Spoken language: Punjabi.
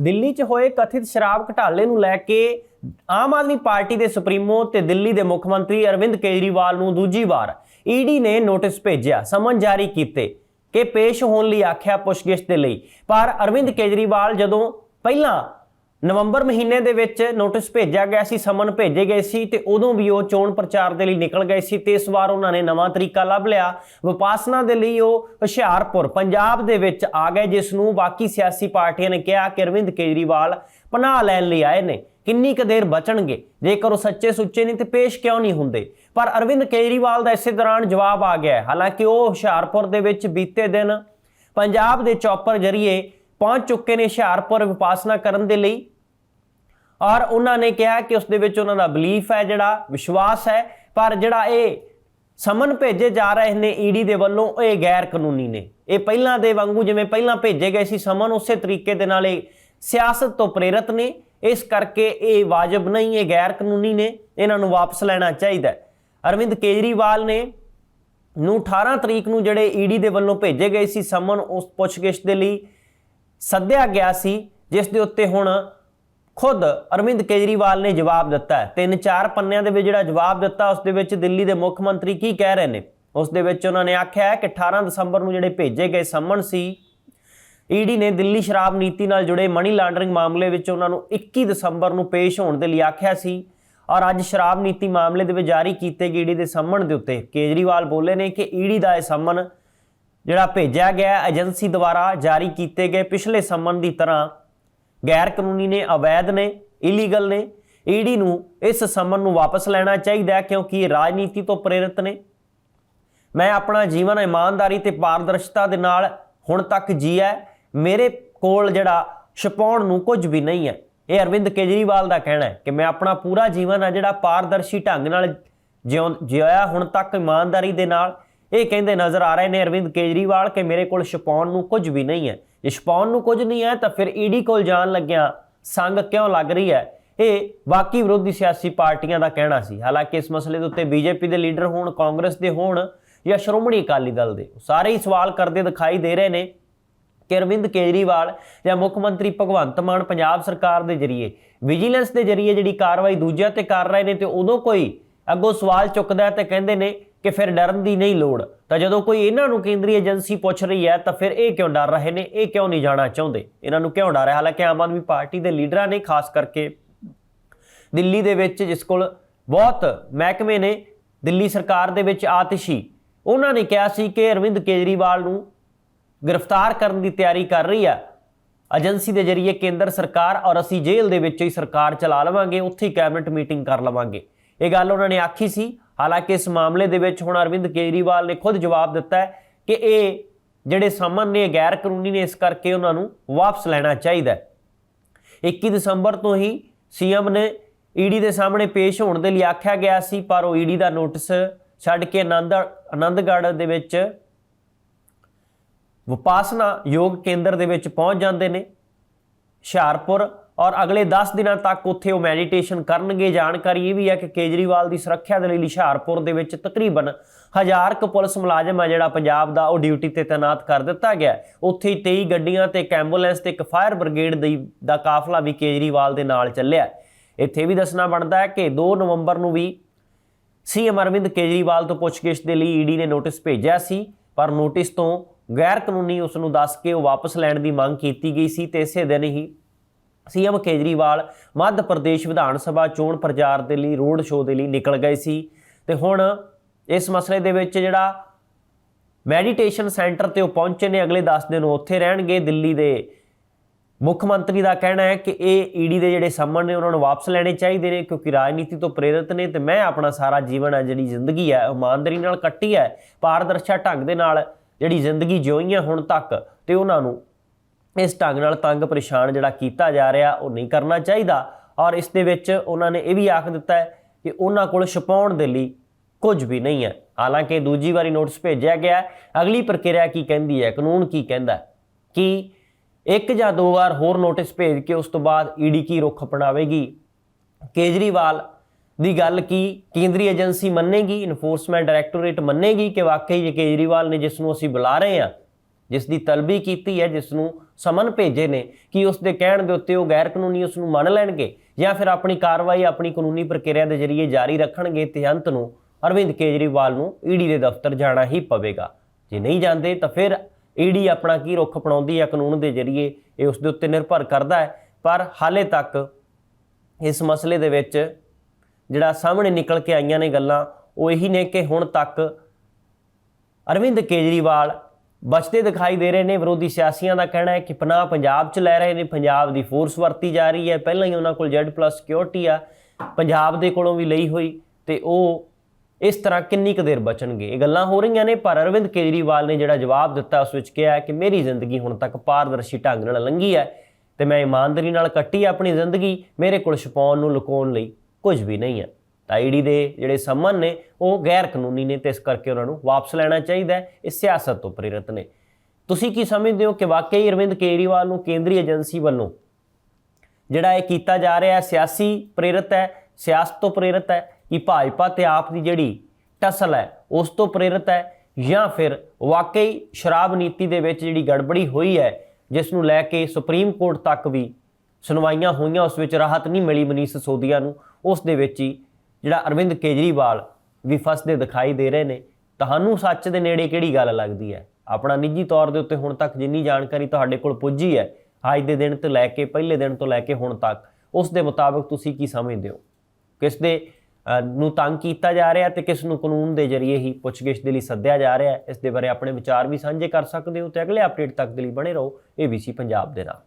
ਦਿੱਲੀ 'ਚ ਹੋਏ ਕਥਿਤ ਸ਼ਰਾਬ ਘਟਾਲੇ ਨੂੰ ਲੈ ਕੇ ਆਮ ਆਦਮੀ ਪਾਰਟੀ ਦੇ ਸੁਪਰੀਮੋ ਤੇ ਦਿੱਲੀ ਦੇ ਮੁੱਖ ਮੰਤਰੀ ਅਰਵਿੰਦ ਕੇਜਰੀਵਾਲ ਨੂੰ ਦੂਜੀ ਵਾਰ ਈਡੀ ਨੇ ਨੋਟਿਸ ਭੇਜਿਆ, ਸਮਨ ਜਾਰੀ ਕੀਤੇ ਕਿ ਪੇਸ਼ ਹੋਣ ਲਈ ਆਖਿਆ ਪੁੱਛਗਿੱਛ ਦੇ ਲਈ। ਪਰ ਅਰਵਿੰਦ ਕੇਜਰੀਵਾਲ ਜਦੋਂ ਪਹਿਲਾਂ ਨਵੰਬਰ ਮਹੀਨੇ ਦੇ ਵਿੱਚ ਨੋਟਿਸ ਭੇਜਿਆ ਗਿਆ ਸੀ, ਸਮਨ ਭੇਜੇ ਗਏ ਸੀ ਤੇ ਉਦੋਂ ਵੀ ਉਹ ਚੋਣ ਪ੍ਰਚਾਰ ਦੇ ਲਈ ਨਿਕਲ ਗਏ ਸੀ ਤੇ ਇਸ ਵਾਰ ਉਹਨਾਂ ਨੇ ਨਵਾਂ ਤਰੀਕਾ ਲੱਭ ਲਿਆ। ਵਿਪਾਸਨਾ ਦੇ ਲਈ ਉਹ ਹੁਸ਼ਿਆਰਪੁਰ, ਪੰਜਾਬ ਦੇ ਵਿੱਚ ਆ ਗਏ, ਜਿਸ ਨੂੰ ਬਾਕੀ ਸਿਆਸੀ ਪਾਰਟੀਆਂ ਨੇ ਕਿਹਾ ਕਿ ਅਰਵਿੰਦ ਕੇਜਰੀਵਾਲ ਪਨਾਹ ਲੈਣ ਲਈ ਆਏ ਨੇ। ਕਿੰਨੀ ਕੁ ਦੇਰ ਬਚਣਗੇ? ਜੇਕਰ ਉਹ ਸੱਚੇ ਸੁੱਚੇ ਨਹੀਂ ਤੇ ਪੇਸ਼ ਕਿਉਂ ਨਹੀਂ ਹੁੰਦੇ? ਪਰ ਅਰਵਿੰਦ ਕੇਜਰੀਵਾਲ ਦਾ ਇਸੇ ਦੌਰਾਨ ਜਵਾਬ ਆ ਗਿਆ ਹਾਲਾਂਕਿ ਉਹ ਹੁਸ਼ਿਆਰਪੁਰ ਦੇ ਵਿੱਚ ਬੀਤੇ ਦਿਨ ਪੰਜਾਬ ਦੇ ਚੌਪਰ ਜਰੀਏ ਪਹੁੰਚ ਚੁੱਕੇ ਨੇ ਹੁਸ਼ਿਆਰਪੁਰ ਵਿਪਾਸਨਾ ਕਰਨ ਦੇ ਲਈ। ਔਰ ਉਹਨਾਂ ਨੇ ਕਿਹਾ ਕਿ ਉਸ ਦੇ ਵਿੱਚ ਉਹਨਾਂ ਦਾ ਬਲੀਫ ਹੈ ਜਿਹੜਾ, ਵਿਸ਼ਵਾਸ ਹੈ, ਪਰ ਜਿਹੜਾ ਇਹ ਸਮਨ ਭੇਜੇ ਜਾ ਰਹੇ ਨੇ ਈਡੀ ਦੇ ਵੱਲੋਂ, ਇਹ ਗੈਰ ਕਾਨੂੰਨੀ ਨੇ। ਇਹ ਪਹਿਲਾਂ ਦੇ ਵਾਂਗੂ ਜਿਵੇਂ ਪਹਿਲਾਂ ਭੇਜੇ ਗਏ ਸੀ, ਸਮਨ ਉਸੇ ਤਰੀਕੇ ਦੇ ਨਾਲ ਇਹ ਸਿਆਸਤ ਤੋਂ ਪ੍ਰੇਰਿਤ ਨੇ। ਇਸ ਕਰਕੇ ਇਹ ਵਾਜਬ ਨਹੀਂ, ਇਹ ਗੈਰ ਕਾਨੂੰਨੀ ਨੇ, ਇਹਨਾਂ ਨੂੰ ਵਾਪਸ ਲੈਣਾ ਚਾਹੀਦਾ ਅਰਵਿੰਦ ਕੇਜਰੀਵਾਲ ਨੇ ਨੂੰ 18 ਤਰੀਕ ਨੂੰ ਜਿਹੜੇ ਈਡੀ ਦੇ ਵੱਲੋਂ ਭੇਜੇ ਗਏ ਸੀ, ਸਮਨ ਉਸ ਪੁੱਛਗਿੱਛ ਦੇ ਲਈ ਸੱਦਿਆ ਗਿਆ ਸੀ, ਜਿਸ ਦੇ ਉੱਤੇ ਹੁਣ ਖੁਦ ਅਰਵਿੰਦ ਕੇਜਰੀਵਾਲ ਨੇ ਜਵਾਬ ਦਿੱਤਾ ਹੈ। ਤਿੰਨ ਚਾਰ ਪੰਨਿਆਂ ਦੇ ਵਿੱਚ ਜਿਹੜਾ ਜਵਾਬ ਦਿੱਤਾ, ਉਸ ਦੇ ਵਿੱਚ ਦਿੱਲੀ ਦੇ ਮੁੱਖ ਮੰਤਰੀ ਕੀ ਕਹਿ ਰਹੇ ਨੇ? ਉਸ ਦੇ ਵਿੱਚ ਉਹਨਾਂ ਨੇ ਆਖਿਆ ਹੈ ਕਿ 18 ਦਸੰਬਰ ਨੂੰ ਜਿਹੜੇ ਭੇਜੇ ਗਏ ਸੰਮਣ ਸੀ, ਈਡੀ ਨੇ ਦਿੱਲੀ ਸ਼ਰਾਬ ਨੀਤੀ ਨਾਲ ਜੁੜੇ ਮਨੀ ਲਾਂਡਰਿੰਗ ਮਾਮਲੇ ਵਿੱਚ ਉਹਨਾਂ ਨੂੰ 21 ਦਸੰਬਰ ਨੂੰ ਪੇਸ਼ ਹੋਣ ਦੇ ਲਈ ਆਖਿਆ ਸੀ ਔਰ ਅੱਜ ਸ਼ਰਾਬ ਨੀਤੀ ਮਾਮਲੇ ਦੇ ਵਿੱਚ ਜਾਰੀ ਕੀਤੇ ਗਏ ਈਡੀ ਦੇ ਸੰਮਣ ਦੇ ਉੱਤੇ ਕੇਜਰੀਵਾਲ ਬੋਲੇ ਨੇ ਕਿ ਈਡੀ ਦਾ ਇਹ ਸੰਮਨ ਜਿਹੜਾ ਭੇਜਿਆ ਗਿਆ ਏਜੰਸੀ ਦੁਆਰਾ ਜਾਰੀ ਕੀਤੇ ਗਏ ਪਿਛਲੇ ਸੰਮਨ ਦੀ ਤਰ੍ਹਾਂ ਗੈਰ ਕਾਨੂੰਨੀ ਨੇ, ਅਵੈਧ ਨੇ ਇਲੀਗਲ ਨੇ, ਈਡੀ ਨੂੰ ਇਸ ਸੰਮਨ ਨੂੰ ਵਾਪਸ ਲੈਣਾ ਚਾਹੀਦਾ ਹੈ ਕਿਉਂਕਿ ਇਹ ਰਾਜਨੀਤੀ ਤੋਂ ਪ੍ਰੇਰਿਤ ਨੇ। ਮੈਂ ਆਪਣਾ ਜੀਵਨ ਇਮਾਨਦਾਰੀ ਤੇ ਪਾਰਦਰਸ਼ਤਾ ਦੇ ਨਾਲ ਹੁਣ ਤੱਕ ਜੀਆ ਮੇਰੇ ਕੋਲ ਜਿਹੜਾ ਛਪਾਉਣ ਨੂੰ ਕੁਝ ਵੀ ਨਹੀਂ ਹੈ। ਇਹ ਅਰਵਿੰਦ ਕੇਜਰੀਵਾਲ ਦਾ ਕਹਿਣਾ ਹੈ ਕਿ ਮੈਂ ਆਪਣਾ ਪੂਰਾ ਜੀਵਨ ਆ ਜਿਹੜਾ ਪਾਰਦਰਸ਼ੀ ਢੰਗ ਨਾਲ ਜਿਉਂ, ਜਿਉਇਆ ਹੁਣ ਤੱਕ ਇਮਾਨਦਾਰੀ ਦੇ ਨਾਲ। ਇਹ ਕਹਿੰਦੇ ਨਜ਼ਰ ਆ ਰਹੇ ਨੇ ਅਰਵਿੰਦ ਕੇਜਰੀਵਾਲ ਕਿ ਮੇਰੇ ਕੋਲ ਛਪਾਉਣ ਨੂੰ ਕੁਝ ਵੀ ਨਹੀਂ ਹੈ। ਜੇ ਛਪਾਉਣ ਨੂੰ ਕੁਝ ਨਹੀਂ ਹੈ ਤਾਂ ਫਿਰ ਈਡੀ ਕੋਲ ਜਾਣ ਲੱਗਿਆ ਸੰਗ ਕਿਉਂ ਲੱਗ ਰਹੀ ਹੈ? ਇਹ ਬਾਕੀ ਵਿਰੋਧੀ ਸਿਆਸੀ ਪਾਰਟੀਆਂ ਦਾ ਕਹਿਣਾ ਸੀ। ਹਾਲਾਂਕਿ ਇਸ ਮਸਲੇ ਦੇ ਉੱਤੇ ਬੀਜੇਪੀ ਦੇ ਲੀਡਰ ਹੋਣ, ਕਾਂਗਰਸ ਦੇ ਹੋਣ ਜਾਂ ਸ਼੍ਰੋਮਣੀ ਅਕਾਲੀ ਦਲ ਦੇ। ਸਾਰੇ ਹੀ ਸਵਾਲ ਕਰਦੇ ਦਿਖਾਈ ਦੇ ਰਹੇ ਨੇ ਕਿ ਅਰਵਿੰਦ ਕੇਜਰੀਵਾਲ ਜਾਂ ਮੁੱਖ ਮੰਤਰੀ ਭਗਵੰਤ ਮਾਨ ਪੰਜਾਬ ਸਰਕਾਰ ਦੇ ਜ਼ਰੀਏ, ਵਿਜੀਲੈਂਸ ਦੇ ਜ਼ਰੀਏ ਜਿਹੜੀ ਕਾਰਵਾਈ ਦੂਜਿਆਂ ਤੇ ਕਰ ਰਹੇ ਨੇ ਤੇ ਉਦੋਂ ਕੋਈ ਅੱਗੋਂ ਸਵਾਲ ਚੁੱਕਦਾ ਹੈ ਤੇ ਕਹਿੰਦੇ ਨੇ ਕਿ ਫਿਰ ਡਰਨ ਦੀ ਨਹੀਂ ਲੋੜ। ਤਾਂ ਜਦੋਂ ਕੋਈ ਇਹਨਾਂ ਨੂੰ ਕੇਂਦਰੀ ਏਜੰਸੀ ਪੁੱਛ ਰਹੀ ਹੈ, ਤਾਂ ਫਿਰ ਇਹ ਕਿਉਂ ਡਰ ਰਹੇ ਨੇ? ਇਹ ਕਿਉਂ ਨਹੀਂ ਜਾਣਾ ਚਾਹੁੰਦੇ? ਇਹਨਾਂ ਨੂੰ ਕਿਉਂ ਡਰ ਹੈ ਹਾਲਾਂਕਿ ਆਮ ਆਦਮੀ ਪਾਰਟੀ ਦੇ ਲੀਡਰਾਂ ਨੇ ਖਾਸ ਕਰਕੇ ਦਿੱਲੀ ਦੇ ਵਿੱਚ, ਜਿਸ ਕੋਲ ਬਹੁਤ ਮਹਿਕਮੇ ਨੇ, ਦਿੱਲੀ ਸਰਕਾਰ ਦੇ ਵਿੱਚ ਆਤਿਸ਼ੀ। ਉਹਨਾਂ ਨੇ ਕਿਹਾ ਸੀ ਕਿ ਅਰਵਿੰਦ ਕੇਜਰੀਵਾਲ ਨੂੰ ਗ੍ਰਿਫਤਾਰ ਕਰਨ ਦੀ ਤਿਆਰੀ ਕਰ ਰਹੀ ਹੈ। ਏਜੰਸੀ ਦੇ ਜ਼ਰੀਏ ਕੇਂਦਰ ਸਰਕਾਰ ਔਰ ਅਸੀਂ ਜੇਲ੍ਹ ਦੇ ਵਿੱਚ ਹੀ ਸਰਕਾਰ ਚਲਾ ਲਵਾਂਗੇ, ਉੱਥੇ ਹੀ ਕੈਬਨਿਟ ਮੀਟਿੰਗ ਕਰ ਲਵਾਂਗੇ। ਇਹ ਗੱਲ ਉਹਨਾਂ ਨੇ ਆਖੀ ਸੀ। ਹਾਲਾਂਕਿ ਇਸ ਮਾਮਲੇ ਦੇ ਵਿੱਚ ਹੁਣ ਅਰਵਿੰਦ ਕੇਜਰੀਵਾਲ ਨੇ ਖੁਦ ਜਵਾਬ ਦਿੱਤਾ ਹੈ ਕਿ ਇਹ ਜਿਹੜੇ ਸਮਨ ਨੇ ਗੈਰ ਕਾਨੂੰਨੀ ਨੇ, ਇਸ ਕਰਕੇ ਉਹਨਾਂ ਨੂੰ ਵਾਪਸ ਲੈਣਾ ਚਾਹੀਦਾ ਹੈ। 21 ਦਸੰਬਰ ਤੋਂ ਹੀ ਸੀਐਮ ਨੇ ਈਡੀ ਦੇ ਸਾਹਮਣੇ ਪੇਸ਼ ਹੋਣ ਦੇ ਲਈ ਆਖਿਆ ਗਿਆ ਸੀ, ਪਰ ਉਹ ਈਡੀ ਦਾ ਨੋਟਿਸ ਛੱਡ ਕੇ ਆਨੰਦ, ਆਨੰਦਗੜ੍ਹ ਦੇ ਵਿੱਚ ਵਿਪਾਸਨਾ ਯੋਗ ਕੇਂਦਰ ਦੇ ਵਿੱਚ ਪਹੁੰਚ ਜਾਂਦੇ ਨੇ। ਹੁਸ਼ਿਆਰਪੁਰ ਔਰ ਅਗਲੇ 10 ਦਿਨਾਂ ਤੱਕ ਉੱਥੇ ਉਹ ਮੈਡੀਟੇਸ਼ਨ ਕਰਨਗੇ ਜਾਣਕਾਰੀ ਇਹ ਵੀ ਹੈ ਕਿ ਕੇਜਰੀਵਾਲ ਦੀ ਸੁਰੱਖਿਆ ਦੇ ਲਈ ਹੁਸ਼ਿਆਰਪੁਰ ਦੇ ਵਿੱਚ ਤਕਰੀਬਨ ਹਜ਼ਾਰ ਕੁ ਪੁਲਿਸ ਮੁਲਾਜ਼ਮ ਆ ਜਿਹੜਾ ਪੰਜਾਬ ਦਾ ਉਹ ਡਿਊਟੀ ਤੇ ਤਾਇਨਾਤ ਕਰ ਦਿੱਤਾ ਗਿਆ ਉੱਥੇ ਹੀ 23 ਗੱਡੀਆਂ ਤੇ ਇੱਕ ਐਂਬੂਲੈਂਸ ਤੇ ਇੱਕ ਫਾਇਰ ਬ੍ਰਿਗੇਡ ਦੀ ਦਾ ਕਾਫਲਾ ਵੀ ਕੇਜਰੀਵਾਲ ਦੇ ਨਾਲ ਚੱਲਿਆ ਹੈ। ਇੱਥੇ ਵੀ ਦੱਸਣਾ ਬਣਦਾ ਹੈ ਕਿ 2 ਨਵੰਬਰ ਨੂੰ ਵੀ ਸੀਐਮ ਅਰਵਿੰਦ ਕੇਜਰੀਵਾਲ ਤੋਂ ਪੁੱਛਗਿੱਛ ਦੇ ਲਈ ਈਡੀ ਨੇ ਨੋਟਿਸ ਭੇਜਿਆ ਸੀ, ਪਰ ਨੋਟਿਸ ਤੋਂ ਗੈਰ ਕਾਨੂੰਨੀ ਉਸ ਨੂੰ ਦੱਸ ਕੇ ਉਹ ਵਾਪਸ ਲੈਣ ਦੀ ਮੰਗ ਕੀਤੀ ਗਈ ਸੀ ਤੇ ਇਸੇ ਦਿਨ ਹੀ ਸੀਐਮ ਕੇਜਰੀਵਾਲ ਮੱਧ ਪ੍ਰਦੇਸ਼ ਵਿਧਾਨ ਸਭਾ ਚੋਣ ਪ੍ਰਚਾਰ ਦੇ ਲਈ ਰੋਡ ਸ਼ੋਅ ਦੇ ਲਈ ਨਿਕਲ ਗਏ ਸੀ। ਤੇ ਹੁਣ ਇਸ ਮਸਲੇ ਦੇ ਵਿੱਚ ਜਿਹੜਾ ਮੈਡੀਟੇਸ਼ਨ ਸੈਂਟਰ ਤੇ ਉਹ ਪਹੁੰਚੇ ਨੇ, ਅਗਲੇ 10 ਦਿਨ ਉਹ ਉੱਥੇ ਰਹਿਣਗੇ। ਦਿੱਲੀ ਦੇ ਮੁੱਖ ਮੰਤਰੀ ਦਾ ਕਹਿਣਾ ਹੈ ਕਿ ਇਹ ਈਡੀ ਦੇ ਜਿਹੜੇ ਸੰਮਨ ਨੇ, ਉਹਨਾਂ ਨੂੰ ਵਾਪਸ ਲੈਣੇ ਚਾਹੀਦੇ ਨੇ ਕਿਉਂਕਿ ਰਾਜਨੀਤੀ ਤੋਂ ਪ੍ਰੇਰਿਤ ਨੇ ਤੇ ਮੈਂ ਆਪਣਾ ਸਾਰਾ ਜੀਵਨ ਹੈ, ਜਿਹੜੀ ਜ਼ਿੰਦਗੀ ਹੈ ਇਮਾਨਦਾਰੀ ਨਾਲ ਕੱਟੀ ਹੈ। ਪਾਰਦਰਸ਼ਾ ਢੰਗ ਦੇ ਨਾਲ ਜਿਹੜੀ ਜ਼ਿੰਦਗੀ ਜਿਉਈ ਹੈ ਹੁਣ ਤੱਕ ਤੇ ਉਹਨਾਂ ਨੂੰ ਇਸ ਢੰਗ ਨਾਲ ਤੰਗ ਪਰੇਸ਼ਾਨ ਜਿਹੜਾ ਕੀਤਾ ਜਾ ਰਿਹਾ, ਉਹ ਨਹੀਂ ਕਰਨਾ ਚਾਹੀਦਾ। ਔਰ ਇਸ ਦੇ ਵਿੱਚ ਉਹਨਾਂ ਨੇ ਇਹ ਵੀ ਆਖ ਦਿੱਤਾ ਹੈ ਕਿ ਉਹਨਾਂ ਕੋਲ ਛਪਾਉਣ ਦੇ ਲਈ ਕੁਝ ਵੀ ਨਹੀਂ ਹੈ। ਹਾਲਾਂਕਿ ਦੂਜੀ ਵਾਰੀ ਨੋਟਿਸ ਭੇਜਿਆ ਗਿਆ ਅਗਲੀ ਪ੍ਰਕਿਰਿਆ ਕੀ ਕਹਿੰਦੀ ਹੈ? ਕਾਨੂੰਨ ਕੀ ਕਹਿੰਦਾ ਕਿ ਇੱਕ ਜਾਂ ਦੋ ਵਾਰ ਹੋਰ ਨੋਟਿਸ ਭੇਜ ਕੇ ਉਸ ਤੋਂ ਬਾਅਦ ਈਡੀ ਕੀ ਰੁਖ ਅਪਣਾਵੇਗੀ? ਕੇਜਰੀਵਾਲ ਦੀ ਗੱਲ ਕੀ ਕੇਂਦਰੀ ਏਜੰਸੀ ਮੰਨੇਗੀ? ਇਨਫੋਰਸਮੈਂਟ ਡਾਇਰੈਕਟੋਰੇਟ ਮੰਨੇਗੀ ਕਿ ਵਾਕਈ ਇਹ ਕੇਜਰੀਵਾਲ ਨੇ ਜਿਸ ਨੂੰ ਅਸੀਂ ਬੁਲਾ ਰਹੇ ਹਾਂ, ਜਿਸ ਦੀ ਤਲਬੀ ਕੀਤੀ ਹੈ, ਜਿਸ ਨੂੰ ਸਮਨ ਭੇਜੇ ਨੇ ਕਿ ਉਸ ਦੇ ਕਹਿਣ ਦੇ ਉੱਤੇ ਉਹ ਗੈਰ ਕਾਨੂੰਨੀ ਉਸ ਨੂੰ ਮੰਨ ਲੈਣਗੇ ਜਾਂ ਫਿਰ ਆਪਣੀ ਕਾਰਵਾਈ ਆਪਣੀ ਕਾਨੂੰਨੀ ਪ੍ਰਕਿਰਿਆ ਦੇ ਜ਼ਰੀਏ ਜਾਰੀ ਰੱਖਣਗੇ ਤੇ ਅੰਤ ਨੂੰ ਅਰਵਿੰਦ ਕੇਜਰੀਵਾਲ ਨੂੰ ਈਡੀ ਦੇ ਦਫ਼ਤਰ ਜਾਣਾ ਹੀ ਪਵੇਗਾ। ਜੇ ਨਹੀਂ ਜਾਂਦੇ ਤਾਂ ਫਿਰ ਈਡੀ ਆਪਣਾ ਕੀ ਰੁਖ ਅਪਣਾਉਂਦੀ ਹੈ ਕਾਨੂੰਨ ਦੇ ਜ਼ਰੀਏ ਇਹ ਉਸ ਦੇ ਉੱਤੇ ਨਿਰਭਰ ਕਰਦਾ ਹੈ। ਪਰ ਹਾਲੇ ਤੱਕ ਇਸ ਮਸਲੇ ਦੇ ਵਿੱਚ ਜਿਹੜਾ ਸਾਹਮਣੇ ਨਿਕਲ ਕੇ ਆਈਆਂ ਨੇ ਗੱਲਾਂ ਉਹ ਇਹੀ ਨੇ ਕਿ ਹੁਣ ਤੱਕ ਅਰਵਿੰਦ ਕੇਜਰੀਵਾਲ ਬਚਦੇ ਦਿਖਾਈ ਦੇ ਰਹੇ ਨੇ। ਵਿਰੋਧੀ ਸਿਆਸੀਆਂ ਦਾ ਕਹਿਣਾ ਹੈ ਕਿ ਪਨਾਹ ਪੰਜਾਬ 'ਚ ਲੈ ਰਹੇ ਨੇ। ਪੰਜਾਬ ਦੀ ਫੋਰਸ ਵਰਤੀ ਜਾ ਰਹੀ ਹੈ। ਪਹਿਲਾਂ ਹੀ ਉਹਨਾਂ ਕੋਲ Z+ ਸਿਕਿਉਰਿਟੀ ਆ। ਪੰਜਾਬ ਦੇ ਕੋਲੋਂ ਵੀ ਲਈ ਹੋਈ ਤੇ ਉਹ ਇਸ ਤਰ੍ਹਾਂ ਕਿੰਨੀ ਕੁ ਦੇਰ ਬਚਣਗੇ? ਇਹ ਗੱਲਾਂ ਹੋ ਰਹੀਆਂ ਨੇ, ਪਰ ਅਰਵਿੰਦ ਕੇਜਰੀਵਾਲ ਨੇ ਜਿਹੜਾ ਜਵਾਬ ਦਿੱਤਾ ਉਸ ਵਿੱਚ ਕਿਹਾ ਕਿ ਮੇਰੀ ਜ਼ਿੰਦਗੀ ਹੁਣ ਤੱਕ ਪਾਰਦਰਸ਼ੀ ਢੰਗ ਨਾਲ ਲੰਘੀ ਹੈ ਤੇ ਮੈਂ ਇਮਾਨਦਾਰੀ ਨਾਲ ਕੱਟੀ ਆਪਣੀ ਜ਼ਿੰਦਗੀ। ਮੇਰੇ ਕੋਲ ਛੁਪਾਉਣ ਨੂੰ ਲੁਕਾਉਣ ਲਈ ਕੁਝ ਵੀ ਨਹੀਂ ਹੈ। ਤਾਂ ਈਡੀ ਦੇ ਜਿਹੜੇ ਸੰਮਨ ਨੇ, ਉਹ ਗੈਰ ਕਾਨੂੰਨੀ ਨੇ ਤੇ ਇਸ ਕਰਕੇ ਉਹਨਾਂ ਨੂੰ ਵਾਪਸ ਲੈਣਾ ਚਾਹੀਦਾ ਹੈ, ਇਹ ਸਿਆਸਤ ਤੋਂ ਪ੍ਰੇਰਿਤ ਨੇ। ਤੁਸੀਂ ਕੀ ਸਮਝਦੇ ਹੋ ਕਿ ਵਾਕਈ ਅਰਵਿੰਦ ਕੇਜਰੀਵਾਲ ਨੂੰ ਕੇਂਦਰੀ ਏਜੰਸੀ ਵੱਲੋਂ ਜਿਹੜਾ ਇਹ ਕੀਤਾ ਜਾ ਰਿਹਾ ਹੈ, ਸਿਆਸੀ ਪ੍ਰੇਰਿਤ ਹੈ, ਸਿਆਸਤ ਤੋਂ ਪ੍ਰੇਰਿਤ ਹੈ ਕਿ ਭਾਜਪਾ ਤੇ ਆਪ ਦੀ ਜਿਹੜੀ ਟਸਲ ਹੈ, ਉਸ ਤੋਂ ਪ੍ਰੇਰਿਤ ਹੈ ਜਾਂ ਫਿਰ ਵਾਕਈ ਸ਼ਰਾਬ ਨੀਤੀ ਦੇ ਵਿੱਚ ਜਿਹੜੀ ਗੜਬੜੀ ਹੋਈ ਹੈ, ਜਿਸ ਨੂੰ ਲੈ ਕੇ ਸੁਪਰੀਮ ਕੋਰਟ ਤੱਕ ਵੀ ਸੁਣਵਾਈਆਂ ਹੋਈਆਂ, ਉਸ ਵਿੱਚ ਰਾਹਤ ਨਹੀਂ ਮਿਲੀ ਮਨੀਸ਼ ਸਿਸੋਦੀਆ ਨੂੰ, ਉਸ ਦੇ ਵਿੱਚ ਹੀ ਜਿਹੜਾ ਅਰਵਿੰਦ ਕੇਜਰੀਵਾਲ ਵੀ ਫਸਦੇ ਦਿਖਾਈ ਦੇ ਰਹੇ ਨੇ, ਤੁਹਾਨੂੰ ਸੱਚ ਦੇ ਨੇੜੇ ਕਿਹੜੀ ਗੱਲ ਲੱਗਦੀ ਹੈ? ਆਪਣਾ ਨਿੱਜੀ ਤੌਰ ਦੇ ਉੱਤੇ ਹੁਣ ਤੱਕ ਜਿੰਨੀ ਜਾਣਕਾਰੀ ਤੁਹਾਡੇ ਕੋਲ ਪੁੱਜੀ ਹੈ, ਅੱਜ ਦੇ ਦਿਨ ਤੋਂ ਲੈ ਕੇ ਪਹਿਲੇ ਦਿਨ ਤੋਂ ਲੈ ਕੇ ਹੁਣ ਤੱਕ, ਉਸ ਦੇ ਮੁਤਾਬਕ ਤੁਸੀਂ ਕੀ ਸਮਝਦੇ ਹੋ? ਕਿਸ ਦੇ ਨੂੰ ਤੰਗ ਕੀਤਾ ਜਾ ਰਿਹਾ ਤੇ ਕਿਸ ਨੂੰ ਕਾਨੂੰਨ ਦੇ ਜ਼ਰੀਏ ਹੀ ਪੁੱਛਗਿੱਛ ਦੇ ਲਈ ਸੱਦਿਆ ਜਾ ਰਿਹਾ ਹੈ? ਇਸ ਦੇ ਬਾਰੇ ਆਪਣੇ ਵਿਚਾਰ ਵੀ ਸਾਂਝੇ ਕਰ ਸਕਦੇ ਹੋ ਤੇ ਅਗਲੇ ਅਪਡੇਟ ਤੱਕ ਦੇ ਲਈ ਬਣੇ ਰਹੋ ABC ਪੰਜਾਬ ਦੇ ਨਾਲ।